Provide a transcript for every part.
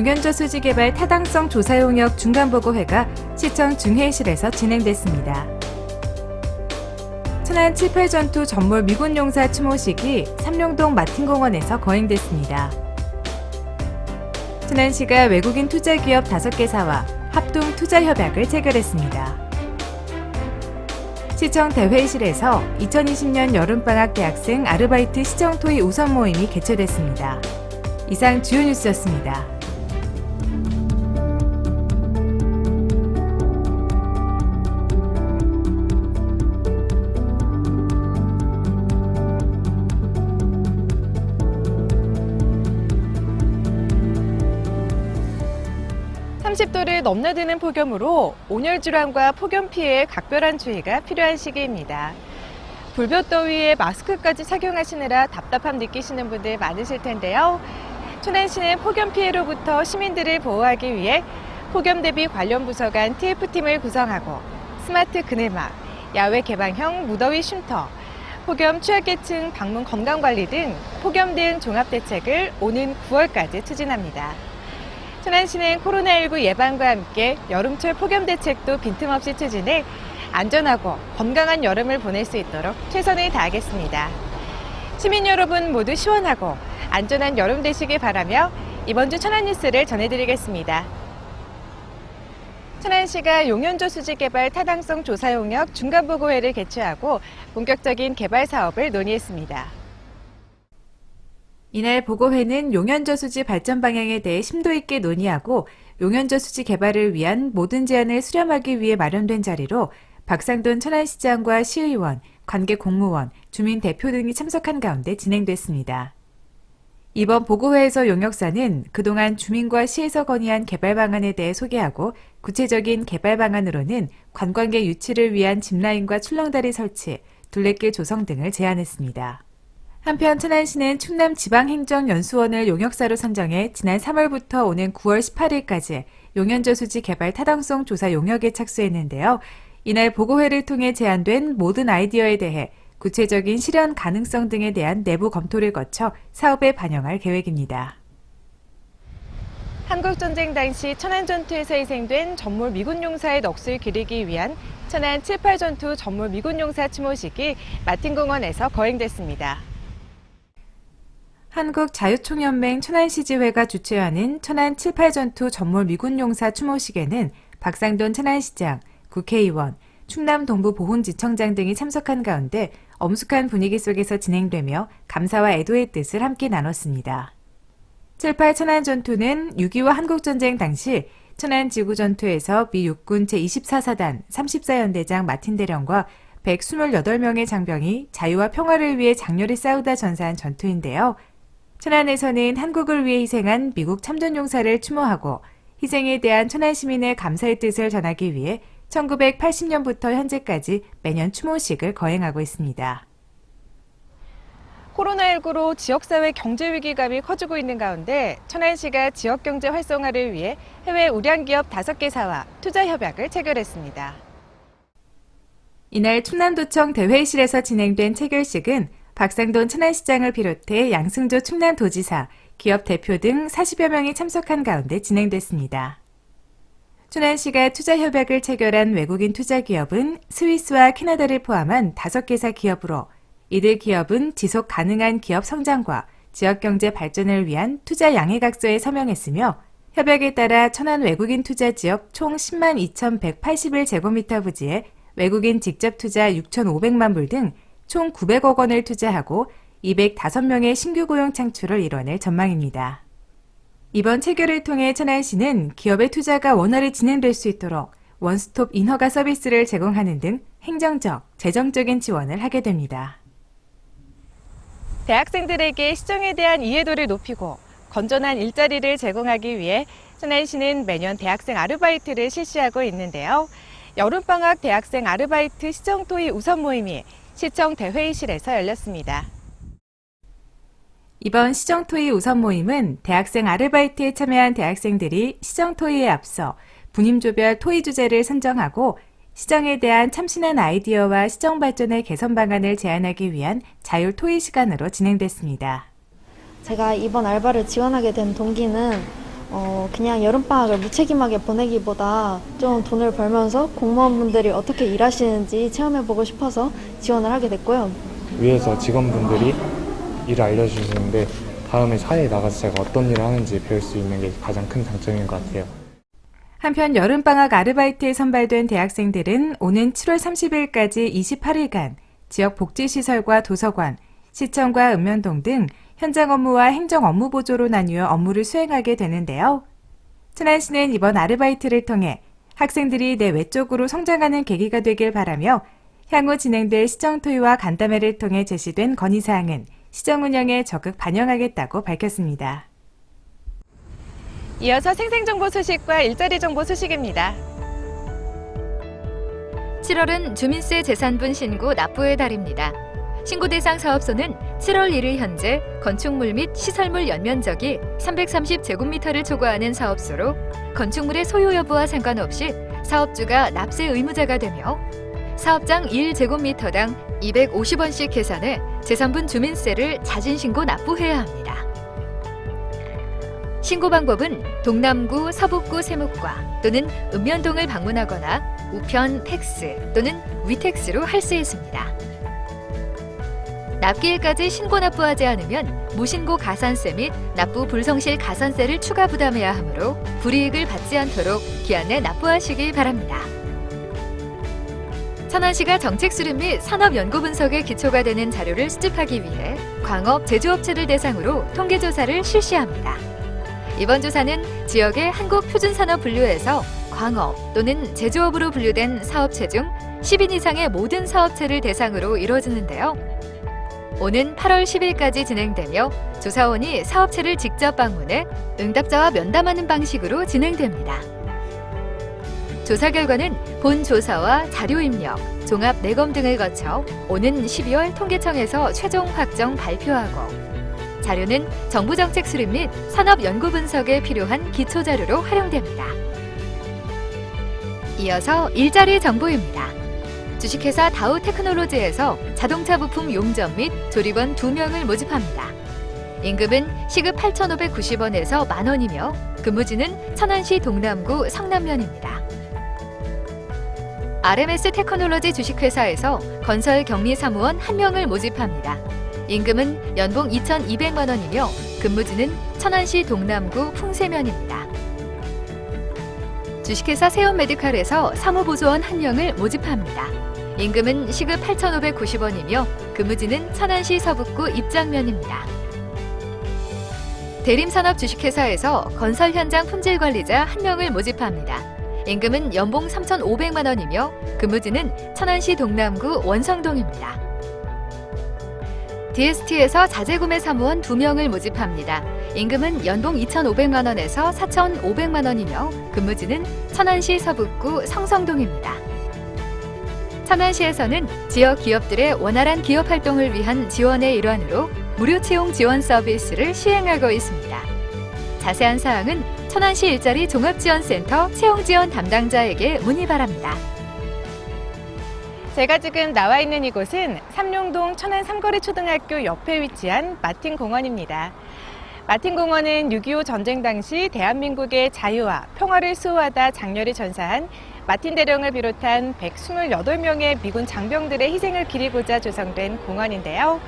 용현조 수지 개발 타당성 조사 용역 중간보고회가 시청 중회의실에서 진행됐습니다. 천안 7, 8전투 전몰 미군 용사 추모식이 삼룡동 마틴공원에서 거행됐습니다. 천안시가 외국인 투자기업 5개사와 합동 투자 협약을 체결했습니다. 시청 대회의실에서 2020년 여름방학 대학생 아르바이트 시청 토의 우선 모임이 개최됐습니다. 이상 주요 뉴스였습니다. 삼십 도를 넘나드는 폭염으로 온열 질환과 폭염 피해에 각별한 주의가 필요한 시기입니다. 불볕더위에 마스크까지 착용하시느라 답답함 느끼시는 분들 많으실 텐데요. 천안시는 폭염 피해로부터 시민들을 보호하기 위해 폭염 대비 관련 부서 간 TF팀을 구성하고 스마트 그늘막, 야외 개방형 무더위 쉼터, 폭염 취약계층 방문 건강관리 등 폭염 대응 종합대책을 오는 9월까지 추진합니다. 천안시는 코로나19 예방과 함께 여름철 폭염 대책도 빈틈없이 추진해 안전하고 건강한 여름을 보낼 수 있도록 최선을 다하겠습니다. 시민 여러분 모두 시원하고 안전한 여름 되시길 바라며 이번 주 천안 뉴스를 전해드리겠습니다. 천안시가 용현조 수지 개발 타당성 조사 용역 중간 보고회를 개최하고 본격적인 개발 사업을 논의했습니다. 이날 보고회는 용현저 수지 발전 방향에 대해 심도 있게 논의하고 용현저 수지 개발을 위한 모든 제안을 수렴하기 위해 마련된 자리로 박상돈 천안시장과 시의원, 관계 공무원, 주민 대표 등이 참석한 가운데 진행됐습니다. 이번 보고회에서 용역사는 그동안 주민과 시에서 건의한 개발 방안에 대해 소개하고 구체적인 개발 방안으로는 관광객 유치를 위한 짚라인과 출렁다리 설치, 둘레길 조성 등을 제안했습니다. 한편 천안시는 충남 지방행정연수원을 용역사로 선정해 지난 3월부터 오는 9월 18일까지 용현저수지 개발 타당성 조사 용역에 착수했는데요. 이날 보고회를 통해 제안된 모든 아이디어에 대해 구체적인 실현 가능성 등에 대한 내부 검토를 거쳐 사업에 반영할 계획입니다. 한국전쟁 당시 천안전투에서 희생된 전몰 미군 용사의 넋을 기리기 위한 천안 7, 8전투 전몰 미군 용사 추모식이 마틴공원에서 거행됐습니다. 한국자유총연맹 천안시지회가 주최하는 천안 7, 8전투 전몰 미군용사 추모식에는 박상돈 천안시장, 국회의원, 충남 동부 보훈지청장 등이 참석한 가운데 엄숙한 분위기 속에서 진행되며 감사와 애도의 뜻을 함께 나눴습니다. 7, 8 천안 전투는 6.25 한국전쟁 당시 천안 지구 전투에서 미 육군 제24사단 34연대장 마틴 대령과 128명의 장병이 자유와 평화를 위해 장렬히 싸우다 전사한 전투인데요. 천안에서는 한국을 위해 희생한 미국 참전용사를 추모하고 희생에 대한 천안 시민의 감사의 뜻을 전하기 위해 1980년부터 현재까지 매년 추모식을 거행하고 있습니다. 코로나19로 지역사회 경제 위기감이 커지고 있는 가운데 천안시가 지역 경제 활성화를 위해 해외 우량기업 5개사와 투자 협약을 체결했습니다. 이날 충남도청 대회의실에서 진행된 체결식은 박상돈 천안시장을 비롯해 양승조 충남도지사, 기업 대표 등 40여 명이 참석한 가운데 진행됐습니다. 천안시가 투자 협약을 체결한 외국인 투자 기업은 스위스와 캐나다를 포함한 5개사 기업으로 이들 기업은 지속 가능한 기업 성장과 지역 경제 발전을 위한 투자 양해각서에 서명했으며 협약에 따라 천안 외국인 투자 지역 총 10만 2,181제곱미터 부지에 외국인 직접 투자 6,500만 불 등 총 900억 원을 투자하고 205명의 신규 고용 창출을 이뤄낼 전망입니다. 이번 체결을 통해 천안시는 기업의 투자가 원활히 진행될 수 있도록 원스톱 인허가 서비스를 제공하는 등 행정적, 재정적인 지원을 하게 됩니다. 대학생들에게 시정에 대한 이해도를 높이고 건전한 일자리를 제공하기 위해 천안시는 매년 대학생 아르바이트를 실시하고 있는데요. 여름방학 대학생 아르바이트 시정 토의 우선 모임이 시청 대회의실에서 열렸습니다. 이번 시정 토의 우선 모임은 대학생 아르바이트에 참여한 대학생들이 시정 토의에 앞서 분임조별 토의 주제를 선정하고 시정에 대한 참신한 아이디어와 시정 발전의 개선 방안을 제안하기 위한 자율 토의 시간으로 진행됐습니다. 제가 이번 알바를 지원하게 된 동기는 어, 그냥 여름방학을 무책임하게 보내기보다 좀 돈을 벌면서 공무원분들이 어떻게 일하시는지 체험해보고 싶어서 지원을 하게 됐고요. 위에서 직원분들이 일을 알려주시는데 다음에 사회에 나가서 제가 어떤 일을 하는지 배울 수 있는 게 가장 큰 장점인 것 같아요. 한편 여름방학 아르바이트에 선발된 대학생들은 오는 7월 30일까지 28일간 지역 복지시설과 도서관, 시청과 읍면동 등 현장 업무와 행정 업무 보조로 나뉘어 업무를 수행하게 되는데요. 천안시는 이번 아르바이트를 통해 학생들이 내 외적으로 성장하는 계기가 되길 바라며 향후 진행될 시정 토의와 간담회를 통해 제시된 건의사항은 시정 운영에 적극 반영하겠다고 밝혔습니다. 이어서 생생정보 소식과 일자리 정보 소식입니다. 7월은 주민세 재산분 신고 납부의 달입니다. 신고 대상 사업소는 7월 1일 현재 건축물 및 시설물 연면적이 330제곱미터를 초과하는 사업소로 건축물의 소유 여부와 상관없이 사업주가 납세 의무자가 되며 사업장 1제곱미터당 250원씩 계산해 재산분 주민세를 자진 신고 납부해야 합니다. 신고 방법은 동남구, 서북구 세무과 또는 읍면동을 방문하거나 우편 팩스 또는 위택스로 할 수 있습니다. 납기일까지 신고 납부하지 않으면 무신고 가산세 및 납부 불성실 가산세를 추가 부담해야 하므로 불이익을 받지 않도록 기한 내 납부하시기 바랍니다. 천안시가 정책 수립 및 산업 연구 분석의 기초가 되는 자료를 수집하기 위해 광업 제조업체를 대상으로 통계 조사를 실시합니다. 이번 조사는 지역의 한국 표준 산업 분류에서 광업 또는 제조업으로 분류된 사업체 중 10인 이상의 모든 사업체를 대상으로 이루어지는데요. 오는 8월 10일까지 진행되며 조사원이 사업체를 직접 방문해 응답자와 면담하는 방식으로 진행됩니다. 조사 결과는 본 조사와 자료 입력, 종합 내검 등을 거쳐 오는 12월 통계청에서 최종 확정 발표하고 자료는 정부 정책 수립 및 산업 연구 분석에 필요한 기초 자료로 활용됩니다. 이어서 일자리 정보입니다. 주식회사 다우 테크놀로지에서 자동차 부품 용접 및 조립원 2명을 모집합니다. 임금은 시급 8,590원에서 만원이며 근무지는 천안시 동남구 성남면입니다. RMS 테크놀로지 주식회사에서 건설 격리 사무원 1명을 모집합니다. 임금은 연봉 2,200만 원이며 근무지는 천안시 동남구 풍세면입니다. 주식회사 세원 메디칼에서 사무보조원 1명을 모집합니다. 임금은 시급 8,590원이며 근무지는 천안시 서북구 입장면입니다. 대림산업 주식회사에서 건설 현장 품질 관리자 1명을 모집합니다. 임금은 연봉 3,500만 원이며 근무지는 천안시 동남구 원성동입니다. DST에서 자재구매 사무원 2명을 모집합니다. 임금은 연봉 2,500만 원에서 4,500만 원이며 근무지는 천안시 서북구 성성동입니다. 천안시에서는 지역 기업들의 원활한 기업 활동을 위한 지원의 일환으로 무료 채용 지원 서비스를 시행하고 있습니다. 자세한 사항은 천안시 일자리 종합지원센터 채용지원 담당자에게 문의 바랍니다. 제가 지금 나와 있는 이곳은 삼룡동 천안 삼거리 초등학교 옆에 위치한 마틴 공원입니다. 마틴 공원은 6.25 전쟁 당시 대한민국의 자유와 평화를 수호하다 장렬히 전사한 마틴 대령을 비롯한 128명의 미군 장병들의 희생을 기리고자 조성된 공원인데요.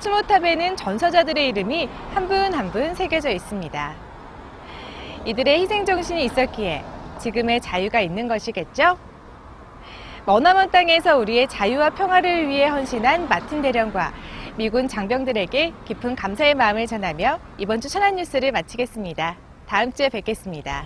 추모탑에는 전사자들의 이름이 한 분 한 분 새겨져 있습니다. 이들의 희생 정신이 있었기에 지금의 자유가 있는 것이겠죠? 머나먼 땅에서 우리의 자유와 평화를 위해 헌신한 마틴 대령과 미군 장병들에게 깊은 감사의 마음을 전하며 이번 주 천안 뉴스를 마치겠습니다. 다음 주에 뵙겠습니다.